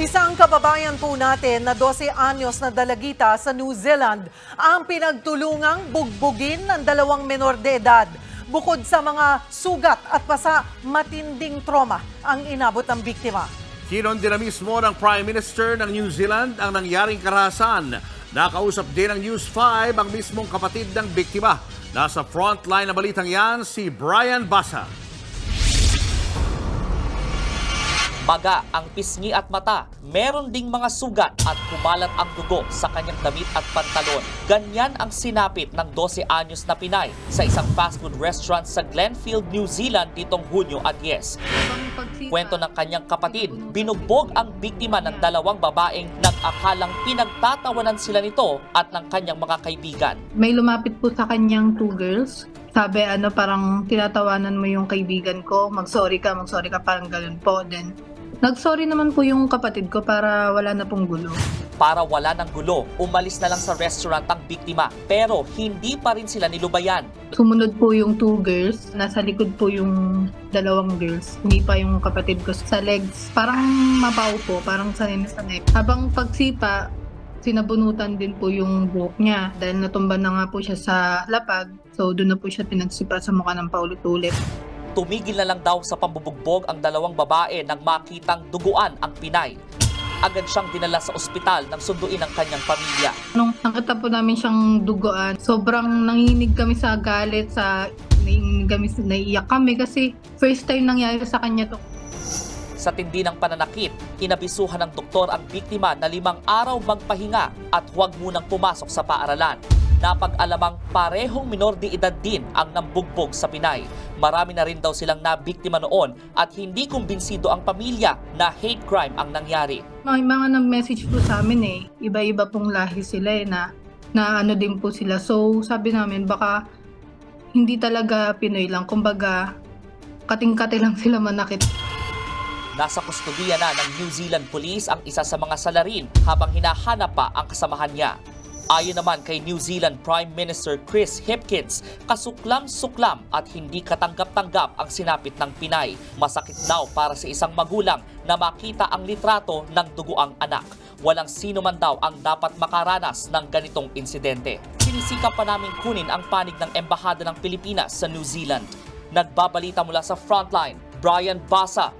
Isang kababayan po natin na 12 anyos na dalagita sa New Zealand ang pinagtulungang bugbugin ng dalawang menor de edad. Bukod sa mga sugat at pasa, matinding trauma ang inabot ng biktima. Kinondena mismo ng Prime Minister ng New Zealand ang nangyaring karahasan. Nakausap din ng News 5 ang mismong kapatid ng biktima. Nasa frontline na balitang yan si Brian Basa. Maga ang pisngi at mata. Meron ding mga sugat at kumalat ang dugo sa kanyang damit at pantalon. Ganyan ang sinapit ng 12 anyos na Pinay sa isang fast food restaurant sa Glenfield, New Zealand nitong Hunyo at yes. Kwento ng kanyang kapatid, binugbog ang biktima ng dalawang babaeng nag-akalang pinagtatawanan sila nito at ng kanyang mga kaibigan. may lumapit po sa kanyang two girls. Sabi, ano, parang tinatawanan mo yung kaibigan ko, mag-sorry ka, mag-sorry ka, parang ganun po. Then, nag-sorry naman po yung kapatid ko para wala na pong gulo. Para wala ng gulo, umalis na lang sa restaurant ang biktima pero hindi pa rin sila nilubayan. Sumunod po yung two girls, nasa likod po yung dalawang girls, hindi pa yung kapatid ko sa legs. Parang mabaw po, parang sanay-sanay. Habang pagsipa, sinabunutan din po yung buhok niya dahil natumba na nga po siya sa lapag. So, doon na po siya pinagsipa sa mukha ng paulit-ulit. Tumigil na lang daw sa pambubugbog ang dalawang babae nang makitang duguan ang Pinay. Agad siyang dinala sa ospital nang sunduin ang kanyang pamilya. Nung nakita po namin siyang duguan, sobrang nanginig kami sa galit, sa nanginig kami, naiiyak kami kasi first time nangyari sa kanya to. Sa tindi ng pananakit, inabisuhan ng doktor ang biktima na limang araw magpahinga at huwag munang pumasok sa paaralan. Napag-alamang parehong minor de edad din ang nambugbog sa Pinay. Marami na rin daw silang nabiktima noon at hindi kumbinsido ang pamilya na hate crime ang nangyari. May mga nag-message po sa amin eh, iba-iba pong lahi sila eh, na, na ano din po sila. So sabi namin baka hindi talaga Pinoy lang, kumbaga kating-kati lang sila manakit. Nasa kustudiya na ng New Zealand Police ang isa sa mga salarin habang hinahanap pa ang kasamahan niya. Ayon naman kay New Zealand Prime Minister Chris Hipkins, kasuklam-suklam at hindi katanggap-tanggap ang sinapit ng Pinay. Masakit daw para sa isang magulang na makita ang litrato ng duguang anak. Walang sino man daw ang dapat makaranas ng ganitong insidente. Sinisikap pa namin kunin ang panig ng Embahada ng Pilipinas sa New Zealand. Nagbabalita mula sa Frontline, Brian Basa,